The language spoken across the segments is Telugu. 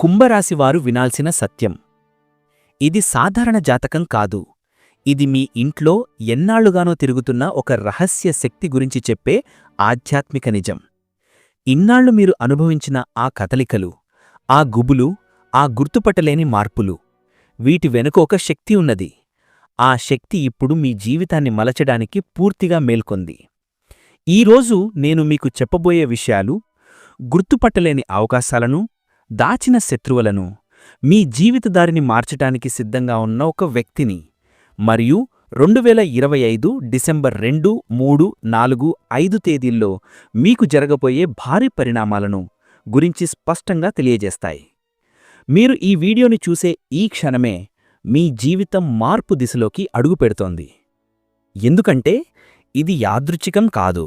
కుంభరాశివారు వినాల్సిన సత్యం. ఇది సాధారణ జాతకం కాదు. ఇది మీ ఇంట్లో ఎన్నాళ్ళుగానో తిరుగుతున్న ఒక రహస్య శక్తి గురించి చెప్పే ఆధ్యాత్మిక నిజం. ఇన్నాళ్ళు మీరు అనుభవించిన ఆ కదలికలు ఆ గుబులు ఆ గుర్తుపట్టలేని మార్పులు వీటి వెనుక ఒక శక్తి ఉన్నది. ఆ శక్తి ఇప్పుడు మీ జీవితాన్ని మలచడానికి పూర్తిగా మేల్కొంది. ఈరోజు నేను మీకు చెప్పబోయే విషయాలు గుర్తుపట్టలేని అవకాశాలను దాచిన శత్రువులను మీ జీవితదారిని మార్చటానికి సిద్ధంగా ఉన్న ఒక వ్యక్తిని. మరియు రెండు వేల ఇరవై ఐదు డిసెంబర్ రెండు మూడు నాలుగు ఐదు తేదీల్లో మీకు జరగబోయే భారీ పరిణామాలను గురించి స్పష్టంగా తెలియజేస్తాయి. మీరు ఈ వీడియోని చూసే ఈ క్షణమే మీ జీవితం మార్పు దిశలోకి అడుగుపెడుతోంది ఎందుకంటే ఇది యాదృచ్ఛికం కాదు.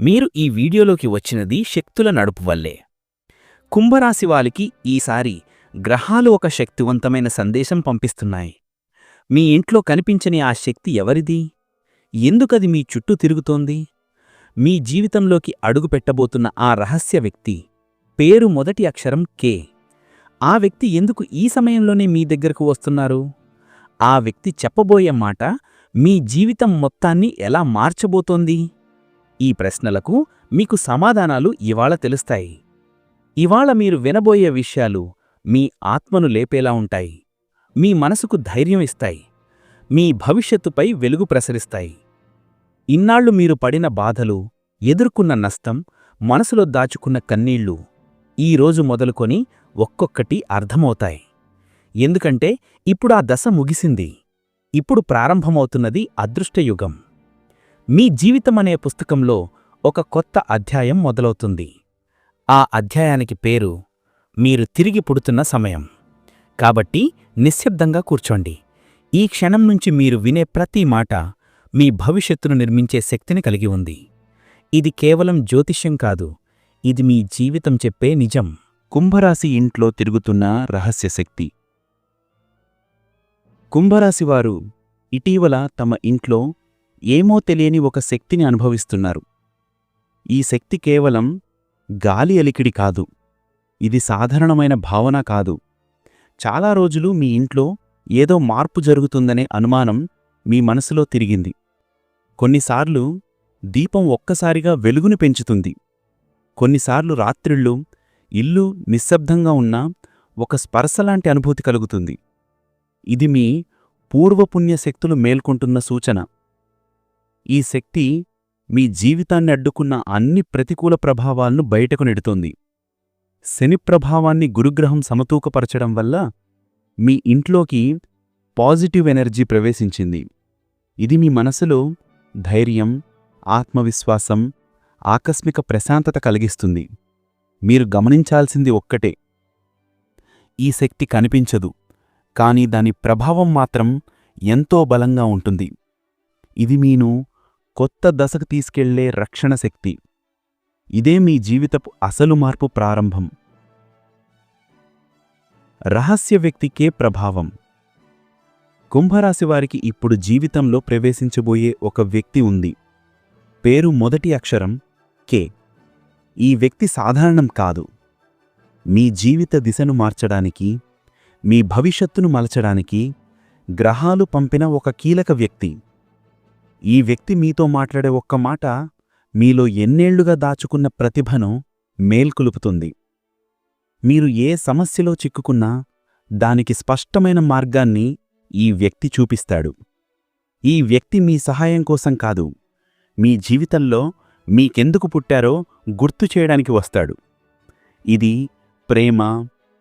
మీరు ఈ వీడియోలోకి వచ్చినది శక్తుల నడుపు వల్లే. కుంభరాశి వాలికి ఈసారి గ్రహాలు ఒక శక్తివంతమైన సందేశం పంపిస్తున్నాయి. మీ ఇంట్లో కనిపించని ఆ శక్తి ఎవరిది? ఎందుకది మీ చుట్టూ తిరుగుతోంది? మీ జీవితంలోకి అడుగుపెట్టబోతున్న ఆ రహస్య వ్యక్తి పేరు మొదటి అక్షరం కే. ఆ వ్యక్తి ఎందుకు ఈ సమయంలోనే మీ దగ్గరకు వస్తున్నారు? ఆ వ్యక్తి చెప్పబోయే మాట మీ జీవితం మొత్తాన్ని ఎలా మార్చబోతోంది? ఈ ప్రశ్నలకు మీకు సమాధానాలు ఇవాళ తెలుస్తాయి. ఇవాళ మీరు వినబోయే విషయాలు మీ ఆత్మను లేపేలా ఉంటాయి. మీ మనసుకు ధైర్యం ఇస్తాయి. మీ భవిష్యత్తుపై వెలుగు ప్రసరిస్తాయి. ఇన్నాళ్ళు మీరు పడిన బాధలు ఎదుర్కొన్న నష్టం మనసులో దాచుకున్న కన్నీళ్ళు ఈ రోజు మొదలుకొని ఒక్కొక్కటి అర్థమవుతాయి. ఎందుకంటే ఇప్పుడు ఆ దశ ముగిసింది. ఇప్పుడు ప్రారంభమవుతున్నది అదృష్టయుగం. మీ జీవితమనే పుస్తకంలో ఒక కొత్త అధ్యాయం మొదలవుతుంది. ఆ అధ్యాయానికి పేరు మీరు తిరిగి పుడుతున్న సమయం. కాబట్టి నిశ్శబ్దంగా కూర్చోండి. ఈ క్షణం నుంచి మీరు వినే ప్రతి మాట మీ భవిష్యత్తును నిర్మించే శక్తిని కలిగి ఉంది. ఇది కేవలం జ్యోతిష్యం కాదు ఇది మీ జీవితం చెప్పే నిజం. కుంభరాశి ఇంట్లో తిరుగుతున్న రహస్య శక్తి. కుంభరాశివారు ఇటీవల తమ ఇంట్లో ఏమో తెలియని ఒక శక్తిని అనుభవిస్తున్నారు. ఈ శక్తి కేవలం గాలి అలికిడి కాదు. ఇది సాధారణమైన భావన కాదు. చాలా రోజులు మీ ఇంట్లో ఏదో మార్పు జరుగుతుందనే అనుమానం మీ మనసులో తిరిగింది. కొన్నిసార్లు దీపం ఒక్కసారిగా వెలుగుని పెంచుతుంది. కొన్నిసార్లు రాత్రిళ్ళు ఇల్లు నిశ్శబ్దంగా ఉన్నా ఒక స్పర్శలాంటి అనుభూతి కలుగుతుంది. ఇది మీ పూర్వపుణ్యశక్తులు మేల్కొంటున్న సూచన. ఈ శక్తి మీ జీవితాన్ని అడ్డుకున్న అన్ని ప్రతికూల ప్రభావాలను బయటకు నెడుతోంది. శని ప్రభావాన్ని గురుగ్రహం సమతూకపరచడం వల్ల మీ ఇంట్లోకి పాజిటివ్ ఎనర్జీ ప్రవేశించింది. ఇది మీ మనసులో ధైర్యం ఆత్మవిశ్వాసం ఆకస్మిక ప్రశాంతత కలిగిస్తుంది. మీరు గమనించాల్సింది ఒక్కటే. ఈ శక్తి కనిపించదు కాని దాని ప్రభావం మాత్రం ఎంతో బలంగా ఉంటుంది. ఇది మీను కొత్త దశకు తీసుకెళ్ళే రక్షణ శక్తి. ఇదే మీ జీవితపు అసలు మార్పు ప్రారంభం. రహస్య వ్యక్తికే ప్రభావం. కుంభరాశివారికి ఇప్పుడు జీవితంలో ప్రవేశించబోయే ఒక వ్యక్తి ఉంది. పేరు మొదటి అక్షరం కే. ఈ వ్యక్తి సాధారణం కాదు. మీ జీవిత దిశను మార్చడానికి మీ భవిష్యత్తును మలచడానికి గ్రహాలు పంపిన ఒక కీలక వ్యక్తి. ఈ వ్యక్తి మీతో మాట్లాడే ఒక్క మాట మీలో ఎన్నేళ్ళుగా దాచుకున్న ప్రతిభను మేల్కొలుపుతుంది. మీరు ఏ సమస్యలో చిక్కుకున్నా దానికి స్పష్టమైన మార్గాన్ని ఈ వ్యక్తి చూపిస్తాడు. ఈ వ్యక్తి మీ సహాయం కోసం కాదు మీ జీవితంలో మీకెందుకు పుట్టారో గుర్తు చేయడానికి వస్తాడు. ఇది ప్రేమ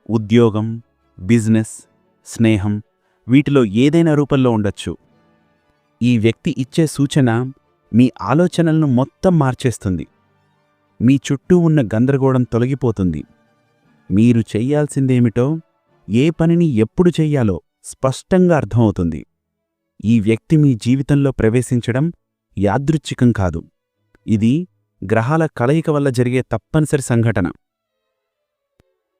ఉద్యోగం బిజినెస్ స్నేహం వీటిలో ఏదైనా రూపంలో ఉండొచ్చు. ఈ వ్యక్తి ఇచ్చే సూచన మీ ఆలోచనలను మొత్తం మార్చేస్తుంది. మీ చుట్టూ ఉన్న గందరగోళం తొలగిపోతుంది. మీరు చెయ్యాల్సిందేమిటో ఏ పనిని ఎప్పుడు చెయ్యాలో స్పష్టంగా అర్థమవుతుంది. ఈ వ్యక్తి మీ జీవితంలో ప్రవేశించడం యాదృచ్ఛికం కాదు. ఇది గ్రహాల కలయిక వల్ల జరిగే తప్పనిసరి సంఘటన.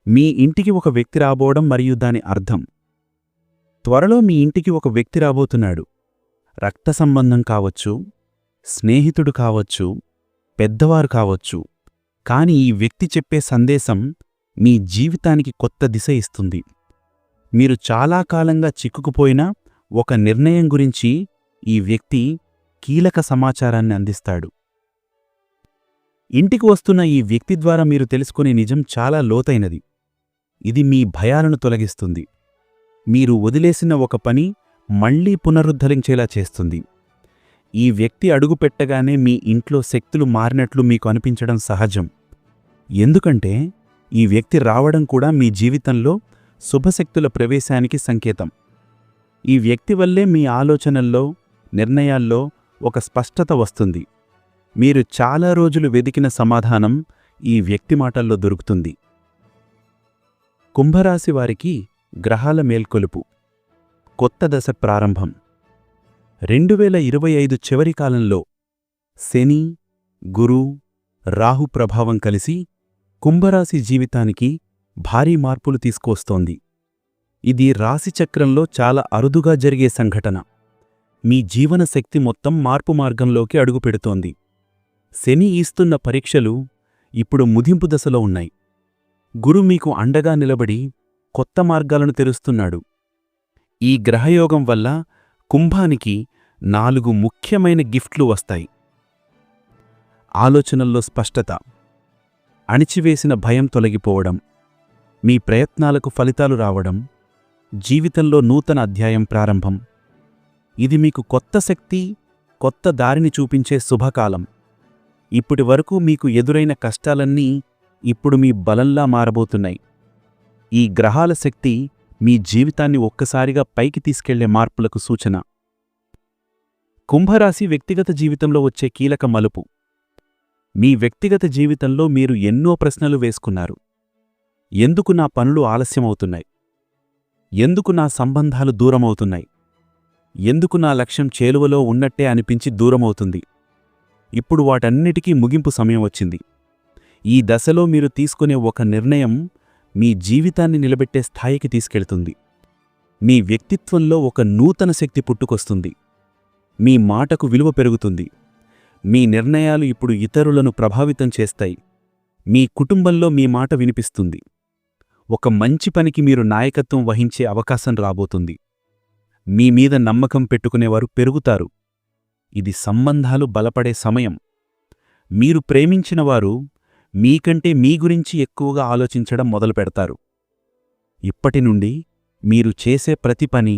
మీ ఇంటికి ఒక వ్యక్తి రాబోవడం మరియు దాని అర్థం. త్వరలో మీ ఇంటికి ఒక వ్యక్తి రాబోతున్నాడు. రక్త సంబంధం కావచ్చు స్నేహితుడు కావచ్చు పెద్దవారు కావచ్చు కాని ఈ వ్యక్తి చెప్పే సందేశం మీ జీవితానికి కొత్త దిశ ఇస్తుంది. మీరు చాలా కాలంగా చిక్కుకుపోయిన ఒక నిర్ణయం గురించి ఈ వ్యక్తి కీలక సమాచారాన్ని అందిస్తాడు. ఇంటికి వస్తున్న ఈ వ్యక్తి ద్వారా మీరు తెలుసుకునే నిజం చాలా లోతైనది. ఇది మీ భయాలను తొలగిస్తుంది. మీరు వదిలేసిన ఒక పని మళ్ళీ పునరుద్ధరించేలా చేస్తుంది. ఈ వ్యక్తి అడుగుపెట్టగానే మీ ఇంట్లో శక్తులు మారినట్లు మీకు అనిపించడం సహజం. ఎందుకంటే ఈ వ్యక్తి రావడం కూడా మీ జీవితంలో శుభశక్తుల ప్రవేశానికి సంకేతం. ఈ వ్యక్తి వల్లే మీ ఆలోచనల్లో నిర్ణయాల్లో ఒక స్పష్టత వస్తుంది. మీరు చాలా రోజులు వెదికిన సమాధానం ఈ వ్యక్తి మాటల్లో దొరుకుతుంది. కుంభరాశి వారికి గ్రహాల మేల్కొలుపు. కొత్త దశ ప్రారంభం. రెండు వేల ఇరవై ఐదు చివరి కాలంలో శని గురు రాహు ప్రభావం కలిసి కుంభరాశి జీవితానికి భారీ మార్పులు తీసుకొస్తోంది ఇది రాశిచక్రంలో చాలా అరుదుగా జరిగే సంఘటన. మీ జీవన శక్తి మొత్తం మార్పు మార్గంలోకి అడుగుపెడుతోంది. శని ఈస్తున్న పరీక్షలు ఇప్పుడు ముదింపు దశలో ఉన్నాయి. గురు మీకు అండగా నిలబడి కొత్త మార్గాలను తెరుస్తున్నాడు. ఈ గ్రహయోగం వల్ల కుంభానికి నాలుగు ముఖ్యమైన గిఫ్ట్లు వస్తాయి. ఆలోచనల్లో స్పష్టత అణిచివేసిన భయం తొలగిపోవడం మీ ప్రయత్నాలకు ఫలితాలు రావడం జీవితంలో నూతన అధ్యాయం ప్రారంభం. ఇది మీకు కొత్త శక్తి కొత్త దారిని చూపించే శుభకాలం. ఇప్పటి వరకు మీకు ఎదురైన కష్టాలన్నీ ఇప్పుడు మీ బలంలా మారబోతున్నాయి. ఈ గ్రహాల శక్తి మీ జీవితాన్ని ఒక్కసారిగా పైకి తీసుకెళ్ళే మార్పులకు సూచన. కుంభరాశి వ్యక్తిగత జీవితంలో వచ్చే కీలక మలుపు. మీ వ్యక్తిగత జీవితంలో మీరు ఎన్నో ప్రశ్నలు వేసుకున్నారు. ఎందుకు నా పనులు ఆలస్యమవుతున్నాయి? ఎందుకు నా సంబంధాలు దూరమవుతున్నాయి? ఎందుకు నా లక్ష్యం చేలువలో ఉన్నట్టే అనిపించి దూరమవుతుంది? ఇప్పుడు వాటన్నిటికీ ముగింపు సమయం వచ్చింది. ఈ దశలో మీరు తీసుకునే ఒక నిర్ణయం మీ జీవితాన్ని నిలబెట్టే స్థాయికి తీసుకెళ్తుంది. మీ వ్యక్తిత్వంలో ఒక నూతన శక్తి పుట్టుకొస్తుంది. మీ మాటకు విలువ పెరుగుతుంది. మీ నిర్ణయాలు ఇప్పుడు ఇతరులను ప్రభావితం చేస్తాయి. మీ కుటుంబంలో మీ మాట వినిపిస్తుంది. ఒక మంచి పనికి మీరు నాయకత్వం వహించే అవకాశం రాబోతుంది. మీ మీద నమ్మకం పెట్టుకునేవారు పెరుగుతారు. ఇది సంబంధాలు బలపడే సమయం. మీరు ప్రేమించినవారు మీకంటే మీ గురించి ఎక్కువగా ఆలోచించడం మొదలుపెడతారు ఇప్పటి నుండి మీరు చేసే ప్రతి పని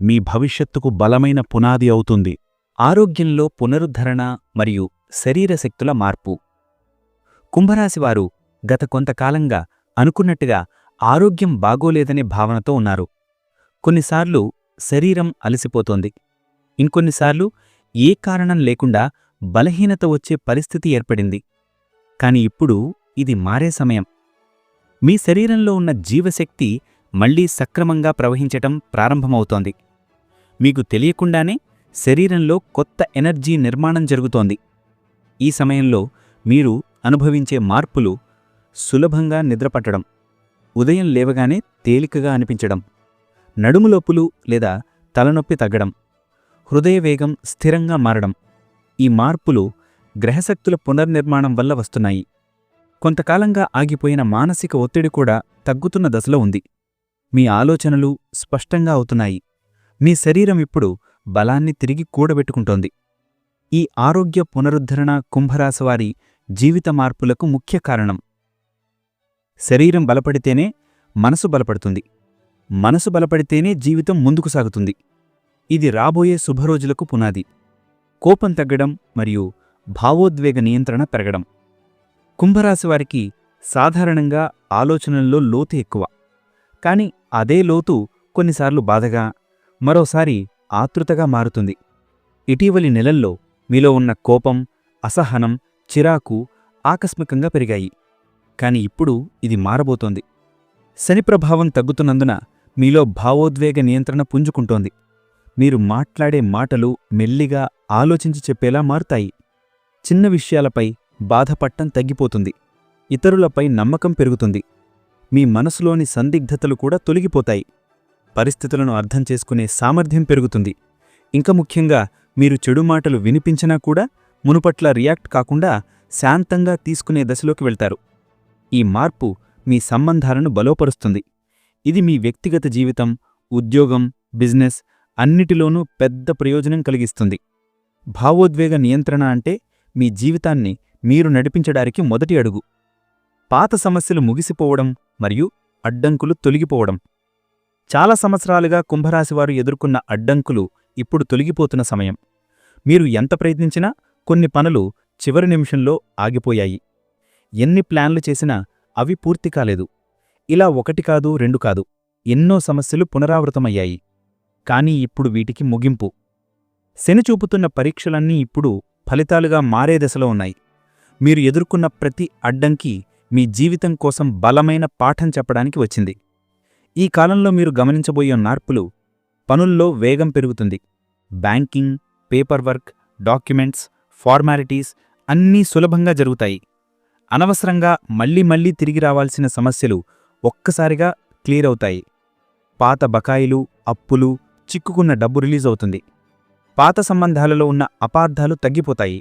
మీ భవిష్యత్తుకు బలమైన పునాది అవుతుంది. ఆరోగ్యంలో పునరుద్ధరణ మరియు శరీరశక్తుల మార్పు. కుంభరాశివారు గత కొంతకాలంగా అనుకున్నట్టుగా ఆరోగ్యం బాగోలేదనే భావనతో ఉన్నారు. కొన్నిసార్లు శరీరం అలసిపోతోంది. ఇంకొన్నిసార్లు ఏ కారణం లేకుండా బలహీనత వచ్చే పరిస్థితి ఏర్పడింది. కాని ఇప్పుడు ఇది మారే సమయం. మీ శరీరంలో ఉన్న జీవశక్తి మళ్ళీ సక్రమంగా ప్రవహించటం ప్రారంభమవుతోంది. మీకు తెలియకుండానే శరీరంలో కొత్త ఎనర్జీ నిర్మాణం జరుగుతోంది. ఈ సమయంలో మీరు అనుభవించే మార్పులు సులభంగా నిద్రపట్టడం ఉదయం లేవగానే తేలికగా అనిపించడం నడుములోపులు లేదా తలనొప్పి తగ్గడం హృదయవేగం స్థిరంగా మారడం ఈ మార్పులు గ్రహశక్తుల పునర్నిర్మాణం వల్ల వస్తున్నాయి. కొంతకాలంగా ఆగిపోయిన మానసిక ఒత్తిడి కూడా తగ్గుతున్న దశలో ఉంది. మీ ఆలోచనలు స్పష్టంగా అవుతున్నాయి. మీ శరీరం ఇప్పుడు బలాన్ని తిరిగి కూడబెట్టుకుంటోంది. ఈ ఆరోగ్య పునరుద్ధరణ కుంభరాశివారి జీవిత మార్పులకు ముఖ్య కారణం. శరీరం బలపడితేనే మనసు బలపడుతుంది. మనసు బలపడితేనే జీవితం ముందుకు సాగుతుంది. ఇది రాబోయే శుభరోజులకు పునాది. కోపం తగ్గడం మరియు భావోద్వేగ నియంత్రణ పెరగడం. కుంభరాశివారికి సాధారణంగా ఆలోచనల్లో లోతు ఎక్కువ. కాని అదే లోతు కొన్నిసార్లు బాధగా మరోసారి ఆతృతగా మారుతుంది. ఇటీవలి నెలల్లో మీలో ఉన్న కోపం అసహనం చిరాకు ఆకస్మికంగా పెరిగాయి. కాని ఇప్పుడు ఇది మారబోతోంది. శని ప్రభావం తగ్గుతున్నందున మీలో భావోద్వేగ నియంత్రణ పుంజుకుంటోంది. మీరు మాట్లాడే మాటలు మెల్లిగా ఆలోచించి చెప్పేలా మారుతాయి. చిన్న విషయాలపై బాధపట్టం తగ్గిపోతుంది. ఇతరులపై నమ్మకం పెరుగుతుంది. మీ మనసులోని సందిగ్ధతలు కూడా తొలగిపోతాయి. పరిస్థితులను అర్థం చేసుకునే సామర్థ్యం పెరుగుతుంది. ఇంకా ముఖ్యంగా మీరు చెడు మాటలు వినిపించినా కూడా మునుపట్ల రియాక్ట్ కాకుండా శాంతంగా తీసుకునే దశలోకి వెళ్తారు. ఈ మార్పు మీ సంబంధాలను బలోపరుస్తుంది. ఇది మీ వ్యక్తిగత జీవితం ఉద్యోగం బిజినెస్ అన్నిటిలోనూ పెద్ద ప్రయోజనం కలిగిస్తుంది. భావోద్వేగ నియంత్రణ అంటే మీ జీవితాన్ని మీరు నడిపించడానికి మొదటి అడుగు. పాత సమస్యలు ముగిసిపోవడం మరియు అడ్డంకులు తొలగిపోవడం. చాలా సంవత్సరాలుగా కుంభరాశివారు ఎదుర్కొన్న అడ్డంకులు ఇప్పుడు తొలగిపోతున్న సమయం. మీరు ఎంత ప్రయత్నించినా కొన్ని పనులు చివరి నిమిషంలో ఆగిపోయాయి. ఎన్ని ప్లాన్లు చేసినా అవి పూర్తి కాలేదు. ఇలా ఒకటి కాదు రెండు కాదు. ఎన్నో సమస్యలు పునరావృతమయ్యాయి. కానీ ఇప్పుడు వీటికి ముగింపు. శని చూపుతున్న పరీక్షలన్నీ ఇప్పుడు ఫలితాలుగా మారే దశలో ఉన్నాయి. మీరు ఎదుర్కొన్న ప్రతి అడ్డంకి మీ జీవితం కోసం బలమైన పాఠం చెప్పడానికి వచ్చింది. ఈ కాలంలో మీరు గమనించబోయే మార్పులు పనుల్లో వేగం పెరుగుతుంది. Banking paper work documents formalities అన్నీ సులభంగా జరుగుతాయి. అనవసరంగా మళ్ళీ మళ్ళీ తిరిగి రావాల్సిన సమస్యలు ఒక్కసారిగా క్లియర్ అవుతాయి. పాత బకాయిలు అప్పులు చిక్కుకున్న డబ్బు రిలీజ్ అవుతుంది. పాత సంబంధాలలో ఉన్న అపార్థాలు తగ్గిపోతాయి.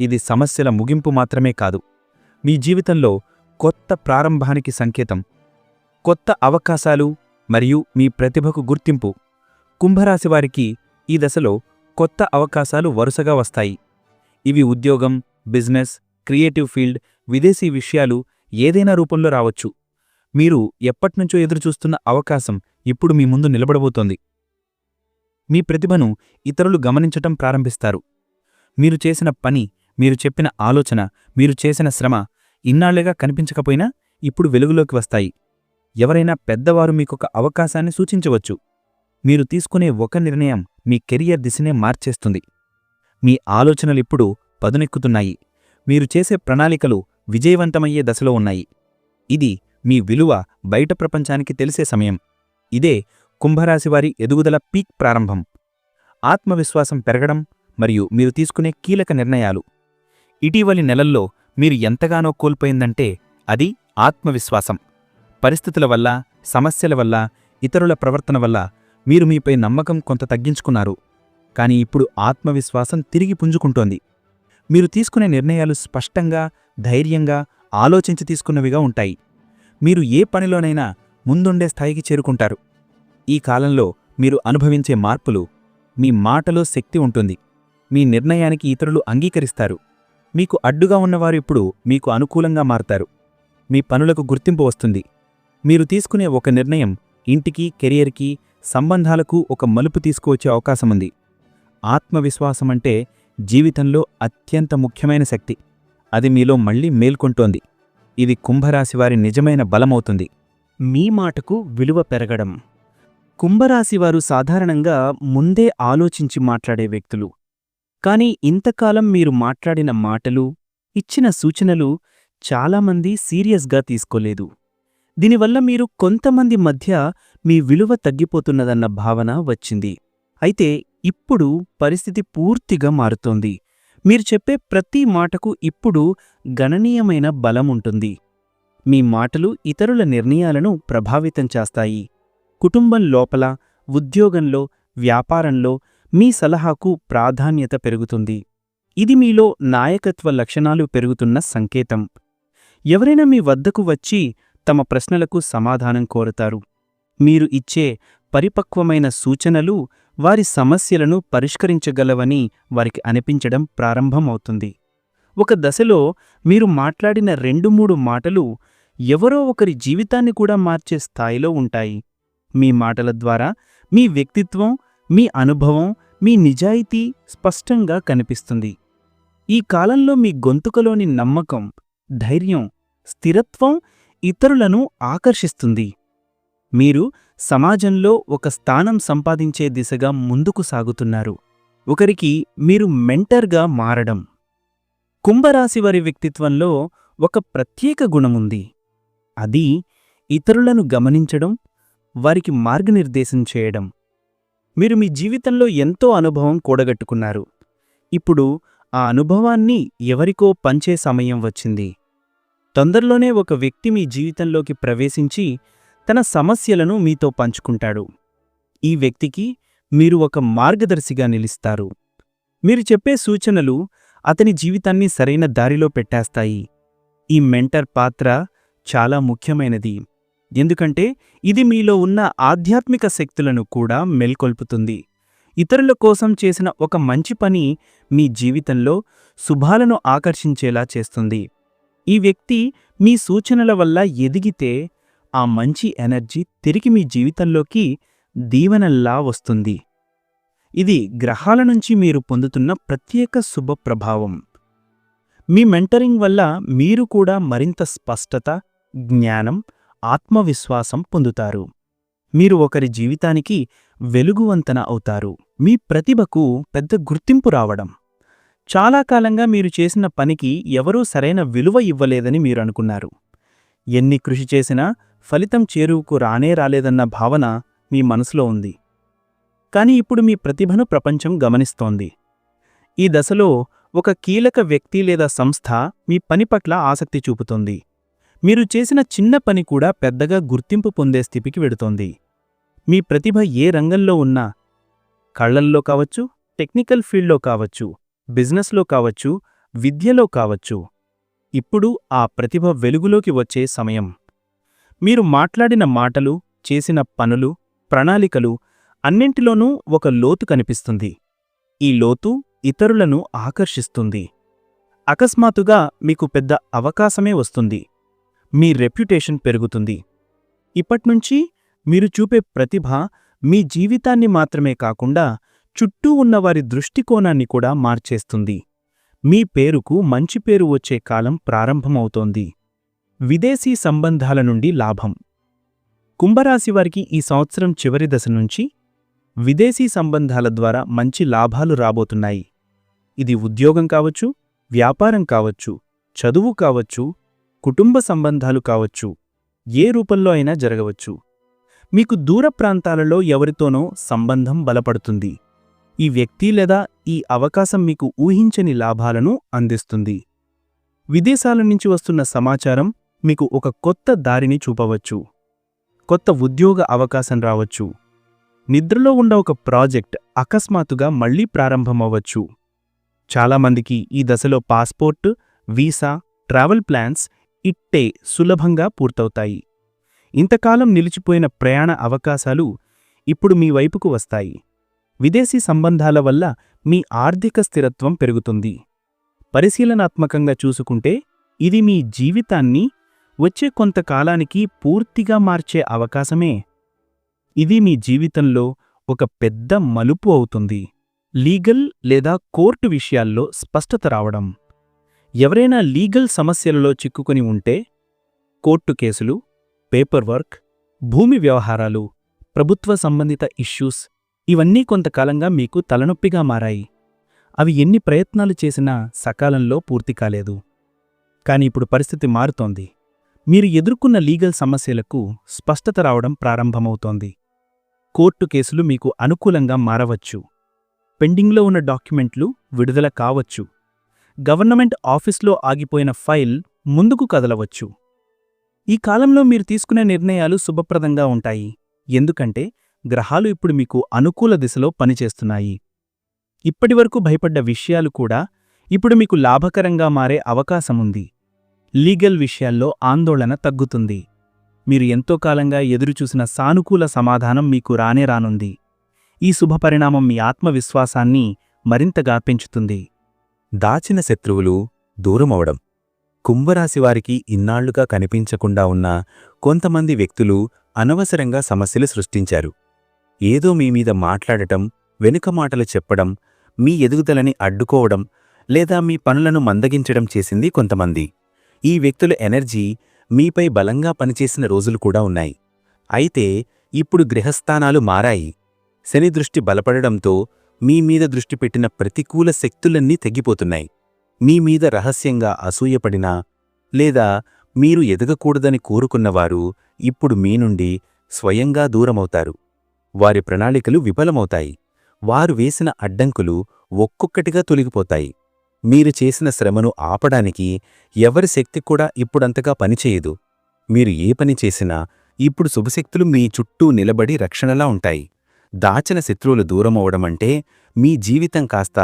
ఇది సమస్యల ముగింపు మాత్రమే కాదు. మీ జీవితంలో కొత్త ప్రారంభానికి సంకేతం. కొత్త అవకాశాలు మరియు మీ ప్రతిభకు గుర్తింపు. కుంభరాశివారికి ఈ దశలో కొత్త అవకాశాలు వరుసగా వస్తాయి. ఇవి ఉద్యోగం బిజినెస్ క్రియేటివ్ ఫీల్డ్ విదేశీ విషయాలు ఏదైనా రూపంలో రావచ్చు. మీరు ఎప్పట్నుంచో ఎదురుచూస్తున్న అవకాశం ఇప్పుడు మీ ముందు నిలబడబోతోంది. మీ ప్రతిభను ఇతరులు గమనించటం ప్రారంభిస్తారు. మీరు చేసిన పని మీరు చెప్పిన ఆలోచన మీరు చేసిన శ్రమ ఇన్నాళ్ళుగా కనిపించకపోయినా ఇప్పుడు వెలుగులోకి వస్తాయి. ఎవరైనా పెద్దవారు మీకొక అవకాశాన్ని సూచించవచ్చు. మీరు తీసుకునే ఒక నిర్ణయం మీ కెరియర్ దిశనే మార్చేస్తుంది. మీ ఆలోచనలిప్పుడు పదునెక్కుతున్నాయి. మీరు చేసే ప్రణాళికలు విజయవంతమయ్యే దశలో ఉన్నాయి. ఇది మీ విలువ బయట ప్రపంచానికి తెలిసే సమయం. ఇదే కుంభరాశివారి ఎదుగుదల పీక్ ప్రారంభం. ఆత్మవిశ్వాసం పెరగడం మరియు మీరు తీసుకునే కీలక నిర్ణయాలు. ఇటీవలి నెలల్లో మీరు ఎంతగానో కోల్పోయిందంటే అది ఆత్మవిశ్వాసం. పరిస్థితుల వల్ల సమస్యల వల్ల ఇతరుల ప్రవర్తన వల్ల మీరు మీపై నమ్మకం కొంత తగ్గించుకున్నారు. కానీ ఇప్పుడు ఆత్మవిశ్వాసం తిరిగి పుంజుకుంటోంది. మీరు తీసుకునే నిర్ణయాలు స్పష్టంగా ధైర్యంగా ఆలోచించి తీసుకున్నవిగా ఉంటాయి. మీరు ఏ పనిలోనైనా ముందుండే స్థాయికి చేరుకుంటారు. ఈ కాలంలో మీరు అనుభవించే మార్పులు మీ మాటలో శక్తి ఉంటుంది. మీ నిర్ణయానికి ఇతరులు అంగీకరిస్తారు. మీకు అడ్డుగా ఉన్నవారు ఇప్పుడు మీకు అనుకూలంగా మారతారు. మీ పనులకు గుర్తింపు వస్తుంది. మీరు తీసుకునే ఒక నిర్ణయం ఇంటికి కెరియర్కి సంబంధాలకు ఒక మలుపు తీసుకువచ్చే అవకాశముంది ఆత్మవిశ్వాసమంటే జీవితంలో అత్యంత ముఖ్యమైన శక్తి. అది మీలో మళ్ళీ మేల్కొంటోంది. ఇది కుంభరాశివారి నిజమైన బలమవుతుంది. మీ మాటకు విలువ పెరగడం. కుంభరాశివారు సాధారణంగా ముందే ఆలోచించి మాట్లాడే వ్యక్తులు. కాని ఇంతకాలం మీరు మాట్లాడిన మాటలు ఇచ్చిన సూచనలు చాలామంది సీరియస్గా తీసుకోలేదు. దీనివల్ల మీరు కొంతమంది మధ్య మీ విలువ తగ్గిపోతున్నదన్న భావన వచ్చింది. అయితే ఇప్పుడు పరిస్థితి పూర్తిగా మారుతోంది. మీరు చెప్పే ప్రతి మాటకు ఇప్పుడు గణనీయమైన బలముంటుంది మీ మాటలు ఇతరుల నిర్ణయాలను ప్రభావితం చేస్తాయి. కుటుంబం లోపల ఉద్యోగంలో వ్యాపారంలో మీ సలహాకు ప్రాధాన్యత పెరుగుతుంది. ఇది మీలో నాయకత్వ లక్షణాలు పెరుగుతున్న సంకేతం. ఎవరైనా మీ వద్దకు వచ్చి తమ ప్రశ్నలకు సమాధానం కోరతారు. మీరు ఇచ్చే పరిపక్వమైన సూచనలు వారి సమస్యలను పరిష్కరించగలవని వారికి అనిపించడం ప్రారంభమవుతుంది. ఒక దశలో మీరు మాట్లాడిన రెండు మూడు మాటలు ఎవరో ఒకరి జీవితాన్ని కూడా మార్చే స్థాయిలో ఉంటాయి. మీ మాటల ద్వారా మీ వ్యక్తిత్వం మీ అనుభవం మీ నిజాయితీ స్పష్టంగా కనిపిస్తుంది. ఈ కాలంలో మీ గొంతుకలోని నమ్మకం ధైర్యం స్థిరత్వం ఇతరులను ఆకర్షిస్తుంది. మీరు సమాజంలో ఒక స్థానం సంపాదించే దిశగా ముందుకు సాగుతున్నారు. ఒకరికి మీరు మెంటర్గా మారడం. కుంభరాశివారి వ్యక్తిత్వంలో ఒక ప్రత్యేక గుణముంది అది ఇతరులను గమనించడం వారికి మార్గనిర్దేశం చేయడం. మీరు మీ జీవితంలో ఎంతో అనుభవం కూడగట్టుకున్నారు. ఇప్పుడు ఆ అనుభవాన్ని ఎవరికో పంచే సమయం వచ్చింది. తొందరలోనే ఒక వ్యక్తి మీ జీవితంలోకి ప్రవేశించి తన సమస్యలను మీతో పంచుకుంటాడు. ఈ వ్యక్తికి మీరు ఒక మార్గదర్శిగా నిలుస్తారు. మీరు చెప్పే సూచనలు అతని జీవితాన్ని సరైన దారిలో పెట్టేస్తాయి. ఈ మెంటర్ పాత్ర చాలా ముఖ్యమైనది. ఎందుకంటే ఇది మీలో ఉన్న ఆధ్యాత్మిక శక్తులను కూడా మేల్కొల్పుతుంది. ఇతరుల కోసం చేసిన ఒక మంచి పని మీ జీవితంలో శుభాలను ఆకర్షించేలా చేస్తుంది. ఈ వ్యక్తి మీ సూచనల వల్ల ఎదిగితే ఆ మంచి ఎనర్జీ తిరిగి మీ జీవితంలోకి దీవెనల్లా వస్తుంది. ఇది గ్రహాల నుంచి మీరు పొందుతున్న ప్రత్యేక శుభ ప్రభావం. మీ మెంటరింగ్ వల్ల మీరు కూడా మరింత స్పష్టత జ్ఞానం ఆత్మవిశ్వాసం పొందుతారు. మీరు ఒకరి జీవితానికి వెలుగువంతన అవుతారు. మీ ప్రతిభకు పెద్ద గుర్తింపు రావడం. చాలా కాలంగా మీరు చేసిన పనికి ఎవరూ సరైన విలువ ఇవ్వలేదని మీరు అనుకున్నారు. ఎన్ని కృషి చేసినా ఫలితం చేరువుకు రానే రాలేదన్న భావన మీ మనసులో ఉంది. కాని ఇప్పుడు మీ ప్రతిభను ప్రపంచం గమనిస్తోంది. ఈ దశలో ఒక కీలక వ్యక్తి లేదా సంస్థ మీ పని పట్ల ఆసక్తి చూపుతోంది. మీరు చేసిన చిన్న పని కూడా పెద్దగా గుర్తింపు పొందే స్థితికి వెడుతోంది. మీ ప్రతిభ ఏ రంగంలో ఉన్నా కళ్ళల్లో కావచ్చు టెక్నికల్ ఫీల్డ్లో కావచ్చు బిజినెస్లో కావచ్చు విద్యలో కావచ్చు ఇప్పుడు ఆ ప్రతిభ వెలుగులోకి వచ్చే సమయం. మీరు మాట్లాడిన మాటలు చేసిన పనులు ప్రణాళికలు అన్నింటిలోనూ ఒక లోతు కనిపిస్తుంది. ఈ లోతు ఇతరులను ఆకర్షిస్తుంది. అకస్మాత్తుగా మీకు పెద్ద అవకాశమే వస్తుంది. మీ రెప్యుటేషన్ పెరుగుతుంది. ఇప్పట్నుంచి మీరు చూపే ప్రతిభ మీ జీవితాన్ని మాత్రమే కాకుండా చుట్టూ ఉన్నవారి దృష్టికోణాన్ని కూడా మార్చేస్తుంది. మీ పేరుకు మంచి పేరు వచ్చే కాలం ప్రారంభమవుతోంది. విదేశీ సంబంధాల నుండి లాభం. కుంభరాశివారికి ఈ సంవత్సరం చివరి దశ నుంచి విదేశీ సంబంధాల ద్వారా మంచి లాభాలు రాబోతున్నాయి. ఇది ఉద్యోగం కావచ్చు వ్యాపారం కావచ్చు చదువు కావచ్చు కుటుంబ సంబంధాలు కావచ్చు ఏ రూపంలో అయినా జరగవచ్చు. మీకు దూర ప్రాంతాలలో ఎవరితోనో సంబంధం బలపడుతుంది. ఈ వ్యక్తి లేదా ఈ అవకాశం మీకు ఊహించని లాభాలను అందిస్తుంది. విదేశాల నుంచి వస్తున్న సమాచారం మీకు ఒక కొత్త దారిని చూపవచ్చు. కొత్త ఉద్యోగ అవకాశం రావచ్చు. నిద్రలో ఉన్న ఒక ప్రాజెక్ట్ అకస్మాత్తుగా మళ్ళీ ప్రారంభమవ్వచ్చు. చాలామందికి ఈ దశలో పాస్పోర్ట్ వీసా ట్రావెల్ ప్లాన్స్ ఇట్టే సులభంగా పూర్తవుతాయి. ఇంతకాలం నిలిచిపోయిన ప్రయాణ అవకాశాలు ఇప్పుడు మీ వైపుకు వస్తాయి. విదేశీ సంబంధాల వల్ల మీ ఆర్థిక స్థిరత్వం పెరుగుతుంది. పరిశీలనాత్మకంగా చూసుకుంటే ఇది మీ జీవితాన్ని వచ్చే కొంతకాలానికి పూర్తిగా మార్చే అవకాశమే. ఇది మీ జీవితంలో ఒక పెద్ద మలుపు అవుతుంది. లీగల్ లేదా కోర్టు విషయాల్లో స్పష్టత రావడం. ఎవరైనా లీగల్ సమస్యలలో చిక్కుకుని ఉంటే కోర్టు కేసులు పేపర్ వర్క్ భూమి వ్యవహారాలు ప్రభుత్వ సంబంధిత ఇష్యూస్ ఇవన్నీ కొంతకాలంగా మీకు తలనొప్పిగా మారాయి. అవి ఎన్ని ప్రయత్నాలు చేసినా సకాలంలో పూర్తి కాలేదు. కాని ఇప్పుడు పరిస్థితి మారుతోంది. మీరు ఎదుర్కొన్న లీగల్ సమస్యలకు స్పష్టత రావడం ప్రారంభమవుతోంది. కోర్టు కేసులు మీకు అనుకూలంగా మారవచ్చు. పెండింగ్లో ఉన్న డాక్యుమెంట్లు విడుదల కావచ్చు. గవర్నమెంట్ ఆఫీస్లో ఆగిపోయిన ఫైల్ ముందుకు కదలవచ్చు. ఈ కాలంలో మీరు తీసుకునే నిర్ణయాలు శుభప్రదంగా ఉంటాయి. ఎందుకంటే గ్రహాలు ఇప్పుడు మీకు అనుకూల దిశలో పనిచేస్తున్నాయి. ఇప్పటివరకు భయపడ్డ విషయాలు కూడా ఇప్పుడు మీకు లాభకరంగా మారే అవకాశముంది లీగల్ విషయాల్లో ఆందోళన తగ్గుతుంది. మీరు ఎంతో కాలంగా ఎదురుచూసిన సానుకూల సమాధానం మీకు రానే రానుంది. ఈ శుభపరిణామం మీ ఆత్మవిశ్వాసాన్ని మరింతగా పెంచుతుంది. దాచిన శత్రువులు దూరమవడం. కుంభరాశివారికి ఇన్నాళ్ళుగా కనిపించకుండా ఉన్న కొంతమంది వ్యక్తులు అనవసరంగా సమస్యలు సృష్టించారు. ఏదో మీ మీద మాట్లాడటం వెనుక మాటలు చెప్పడం మీ ఎదుగుదలని అడ్డుకోవడం లేదా మీ పనులను మందగించడం చేసింది కొంతమంది. ఈ వ్యక్తుల ఎనర్జీ మీపై బలంగా పనిచేసిన రోజులు కూడా ఉన్నాయి. అయితే ఇప్పుడు గ్రహస్థానాలు మారాయి. శని దృష్టి బలపడడంతో మీ మీద దృష్టి పెట్టిన ప్రతికూల శక్తులన్నీ తగ్గిపోతున్నాయి మీ మీద రహస్యంగా అసూయపడినా లేదా మీరు ఎదగకూడదని కోరుకున్నవారు ఇప్పుడు మీ నుండి స్వయంగా దూరమవుతారు. వారి ప్రణాళికలు విఫలమవుతాయి. వారు వేసిన అడ్డంకులు ఒక్కొక్కటిగా తొలగిపోతాయి. మీరు చేసిన శ్రమను ఆపడానికి ఎవరి శక్తి కూడా ఇప్పుడంతగా పనిచేయదు. మీరు ఏ పని చేసినా ఇప్పుడు శుభశక్తులు మీ చుట్టూ నిలబడి రక్షణలా ఉంటాయి. దాచిన శత్రువులు దూరమవడమంటే మీ జీవితం కాస్త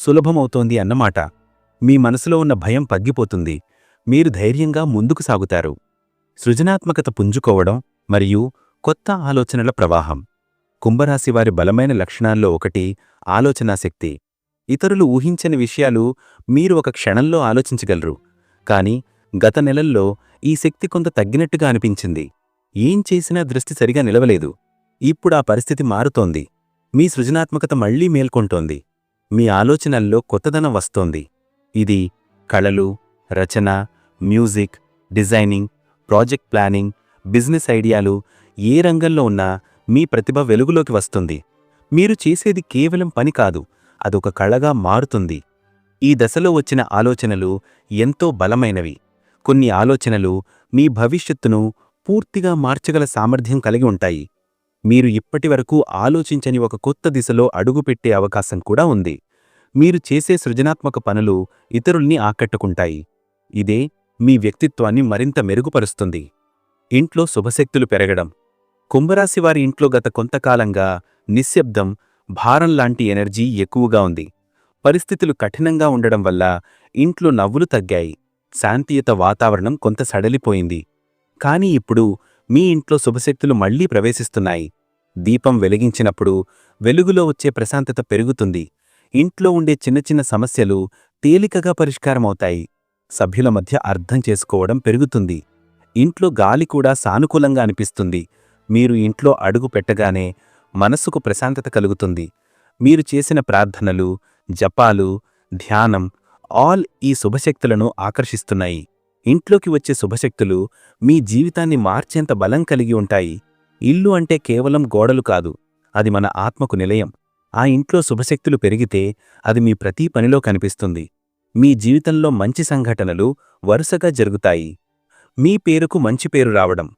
సులభమవుతోంది అన్నమాట. మీ మనసులో ఉన్న భయం పగ్గిపోతుంది. మీరు ధైర్యంగా ముందుకు సాగుతారు. సృజనాత్మకత పుంజుకోవడం మరియు కొత్త ఆలోచనల ప్రవాహం. కుంభరాశివారి బలమైన లక్షణాల్లో ఒకటి ఆలోచనాశక్తి ఇతరులు ఊహించని విషయాలు మీరు ఒక క్షణంలో ఆలోచించగలరు. కాని గత నెలల్లో ఈ శక్తి కొంత తగ్గినట్టుగా అనిపించింది. ఏం చేసినా దృష్టి సరిగా నిలవలేదు. ఇప్పుడు ఆ పరిస్థితి మారుతోంది. మీ సృజనాత్మకత మళ్ళీ మేల్కొంటోంది. మీ ఆలోచనల్లో కొత్తదనం వస్తోంది. ఇది కళలు రచన music designing project planning business ఐడియాలు ఏ రంగంలో ఉన్నా మీ ప్రతిభ వెలుగులోకి వస్తుంది. మీరు చేసేది కేవలం పని కాదు అదొక కళగా మారుతుంది. ఈ దశలో వచ్చిన ఆలోచనలు ఎంతో బలమైనవి. కొన్ని ఆలోచనలు మీ భవిష్యత్తును పూర్తిగా మార్చగల సామర్థ్యం కలిగి ఉంటాయి. మీరు ఇప్పటివరకు ఆలోచించని ఒక కొత్త దిశలో అడుగుపెట్టే అవకాశం కూడా ఉంది. మీరు చేసే సృజనాత్మక పనులు ఇతరుల్ని ఆకట్టుకుంటాయి. ఇదే మీ వ్యక్తిత్వాన్ని మరింత మెరుగుపరుస్తుంది. ఇంట్లో శుభశక్తులు పెరగడం. కుంభరాశి వారి ఇంట్లో గత కొంతకాలంగా నిశ్శబ్దం భారం లాంటి ఎనర్జీ ఎక్కువగా ఉంది. పరిస్థితులు కఠినంగా ఉండడం వల్ల ఇంట్లో నవ్వులు తగ్గాయి. శాంతియుత వాతావరణం కొంత సడలిపోయింది. కాని ఇప్పుడు మీ ఇంట్లో శుభశక్తులు మళ్ళీ ప్రవేశిస్తున్నాయి. దీపం వెలిగించినప్పుడు వెలుగులో వచ్చే ప్రశాంతత పెరుగుతుంది. ఇంట్లో ఉండే చిన్న చిన్న సమస్యలు తేలికగా పరిష్కారమవుతాయి. సభ్యుల మధ్య అర్థం చేసుకోవడం పెరుగుతుంది. ఇంట్లో గాలి కూడా సానుకూలంగా అనిపిస్తుంది. మీరు ఇంట్లో అడుగు పెట్టగానే మనస్సుకు ప్రశాంతత కలుగుతుంది. మీరు చేసిన ప్రార్థనలు జపాలు ధ్యానం ఆల్ ఈ శుభశక్తులను ఆకర్షిస్తున్నాయి. ఇంట్లోకి వచ్చే శుభశక్తులు మీ జీవితాన్ని మార్చేంత బలం కలిగి ఉంటాయి. ఇల్లు అంటే కేవలం గోడలు కాదు అది మన ఆత్మకు నిలయం. ఆ ఇంట్లో శుభశక్తులు పెరిగితే అది మీ ప్రతి పనిలో కనిపిస్తుంది. మీ జీవితంలో మంచి సంఘటనలు వరుసగా జరుగుతాయి. మీ పేరుకు మంచి పేరు రావడం.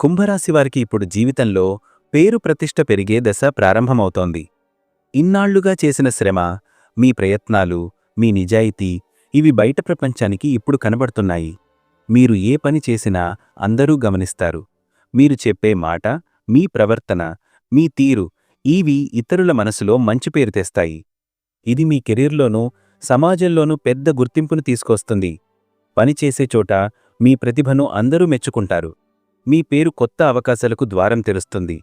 కుంభరాశివారికి ఇప్పుడు జీవితంలో పేరు ప్రతిష్ట పెరిగే దశ ప్రారంభమవుతోంది. ఇన్నాళ్ళుగా చేసిన శ్రమ మీ ప్రయత్నాలు మీ నిజాయితీ ఇవి బయట ప్రపంచానికి ఇప్పుడు కనబడుతున్నాయి. మీరు ఏ పని చేసినా అందరూ గమనిస్తారు. మీరు చెప్పే మాట మీ ప్రవర్తన మీ తీరు ఇవి ఇతరుల మనసులో మంచి పేరు తెస్తాయి. ఇది మీ కెరీర్లోనూ సమాజంలోనూ పెద్ద గుర్తింపును తీసుకొస్తుంది. పనిచేసే చోట మీ ప్రతిభను అందరూ మెచ్చుకుంటారు. మీ పేరు కొత్త అవకాశాలకు ద్వారం తెరుస్తుంది.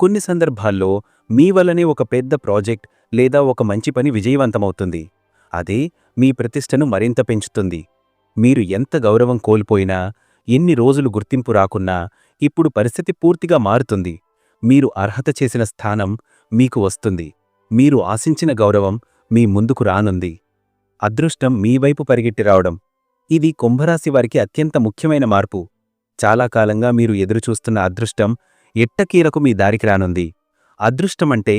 కొన్ని సందర్భాల్లో మీ వల్లనే ఒక పెద్ద ప్రాజెక్ట్ లేదా ఒక మంచి పని విజయవంతమవుతుంది. అదే మీ ప్రతిష్టను మరింత పెంచుతుంది. మీరు ఎంత గౌరవం కోల్పోయినా ఎన్ని రోజులు గుర్తింపు రాకున్నా ఇప్పుడు పరిస్థితి పూర్తిగా మారుతుంది. మీరు అర్హత చేసిన స్థానం మీకు వస్తుంది. మీరు ఆశించిన గౌరవం మీ ముందుకు రానుంది. అదృష్టం మీ వైపు పరిగెట్టి రావడం. ఇది కుంభరాశి వారికి అత్యంత ముఖ్యమైన మార్పు. చాలా కాలంగా మీరు ఎదురుచూస్తున్న అదృష్టం ఎట్టకీలకు మీ దారికి రానుంది. అదృష్టమంటే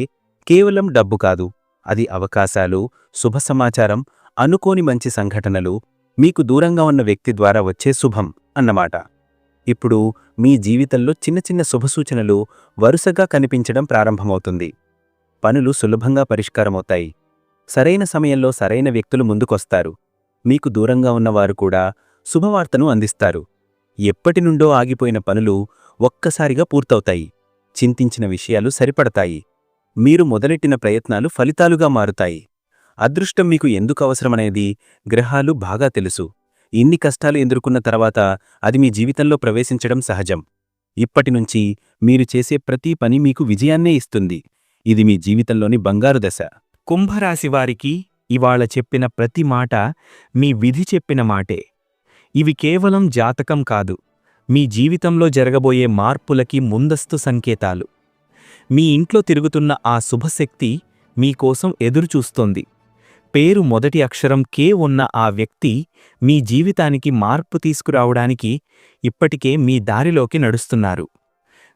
కేవలం డబ్బు కాదు. అది అవకాశాలు శుభ సమాచారం అనుకోని మంచి సంఘటనలు మీకు దూరంగా ఉన్న వ్యక్తి ద్వారా వచ్చే శుభం. అన్నమాట. ఇప్పుడు మీ జీవితంలో చిన్న చిన్న శుభసూచనలు వరుసగా కనిపించడం ప్రారంభమవుతుంది. పనులు సులభంగా పరిష్కారమవుతాయి. సరైన సమయంలో సరైన వ్యక్తులు ముందుకొస్తారు. మీకు దూరంగా ఉన్నవారు కూడా శుభవార్తను అందిస్తారు. ఎప్పటినుండో ఆగిపోయిన పనులు ఒక్కసారిగా పూర్తవుతాయి. చింతించిన విషయాలు సరిపడతాయి. మీరు మొదలెట్టిన ప్రయత్నాలు ఫలితాలుగా మారుతాయి. అదృష్టం మీకు ఎందుకు అవసరమనేది గ్రహాలు బాగా తెలుసు. ఇన్ని కష్టాలు ఎదుర్కొన్న తర్వాత అది మీ జీవితంలో ప్రవేశించడం సహజం. ఇప్పటినుంచి మీరు చేసే ప్రతి పని మీకు విజయాన్నే ఇస్తుంది. ఇది మీ జీవితంలోని బంగారు దశ. కుంభరాశివారికి ఇవాళ చెప్పిన ప్రతి మాట మీ విధి చెప్పిన మాటే. ఇవి కేవలం జాతకం కాదు. మీ జీవితంలో జరగబోయే మార్పులకి ముందస్తు సంకేతాలు. మీ ఇంట్లో తిరుగుతున్న ఆ శుభశక్తి మీకోసం ఎదురుచూస్తోంది. పేరు మొదటి అక్షరం కే ఉన్న ఆ వ్యక్తి మీ జీవితానికి మార్పు తీసుకురావడానికి ఇప్పటికే మీ దారిలోకి నడుస్తున్నారు.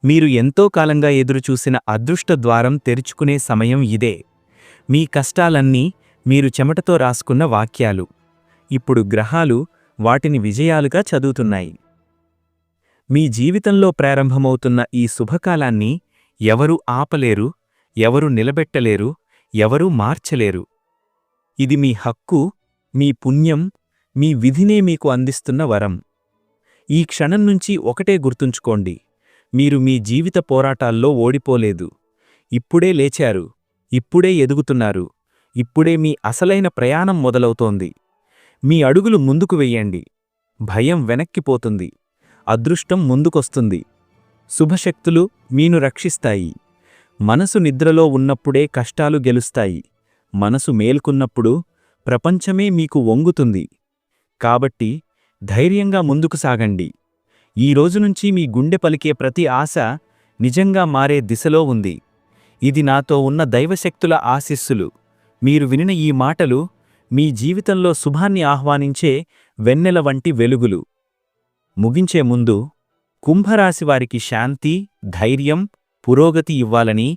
మీరు ఎంతో కాలంగా ఎదురుచూసిన అదృష్ట ద్వారం తెరుచుకునే సమయం ఇదే. మీ కష్టాలన్నీ మీరు చెమటతో రాసుకున్న వాక్యాలు. ఇప్పుడు గ్రహాలు వాటిని విజయాలుగా చదువుతున్నాయి. మీ జీవితంలో ప్రారంభమవుతున్న ఈ శుభకాలాన్ని ఎవరూ ఆపలేరు ఎవరు నిలబెట్టలేరు ఎవరూ మార్చలేరు. ఇది మీ హక్కు మీ పుణ్యం మీ విధినే మీకు అందిస్తున్న వరం. ఈ క్షణం నుంచి ఒకటే గుర్తుంచుకోండి మీరు మీ జీవిత పోరాటాల్లో ఓడిపోలేదు. ఇప్పుడే లేచారు ఇప్పుడే ఎదుగుతున్నారు ఇప్పుడే మీ అసలైన ప్రయాణం మొదలవుతోంది. మీ అడుగులు ముందుకు వెయ్యండి భయం వెనక్కిపోతుంది అదృష్టం ముందుకొస్తుంది. శుభశక్తులు మీను రక్షిస్తాయి మనసు నిద్రలో ఉన్నప్పుడే కష్టాలు గెలుస్తాయి. మనసు మేల్కున్నప్పుడు ప్రపంచమే మీకు వంగుతుంది. కాబట్టి ధైర్యంగా ముందుకు సాగండి. ఈ రోజునుంచి మీ గుండె పలికే ప్రతి ఆశ నిజంగా మారే దిశలో ఉంది. ఇది నాతో ఉన్న దైవశక్తుల ఆశిస్సులు. మీరు వినిన ఈ మాటలు మీ జీవితంలో శుభాన్ని ఆహ్వానించే వెన్నెల వంటి వెలుగులు. ముగించే ముందు కుంభరాశివారికి శాంతి ధైర్యం పురోగతి ఇవ్వాలని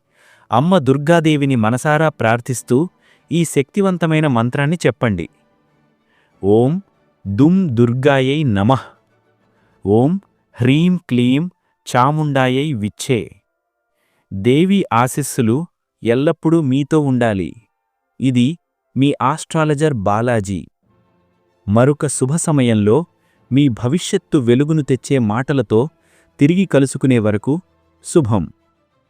అమ్మ దుర్గాదేవిని మనసారా ప్రార్థిస్తూ ఈ శక్తివంతమైన మంత్రాన్ని చెప్పండి. ఓం దుమ్ దుర్గాయై నమః. ఓం హ్రీం క్లీం చాముండాయై విచ్చే. దేవి ఆశీస్సులు ఎల్లప్పుడూ మీతో ఉండాలి. ఇది మీ ఆస్ట్రాలజర్ బాలాజీ. మరొక శుభ సమయంలో మీ భవిష్యత్తు వెలుగును తెచ్చే మాటలతో తిరిగి కలుసుకునే వరకు శుభం.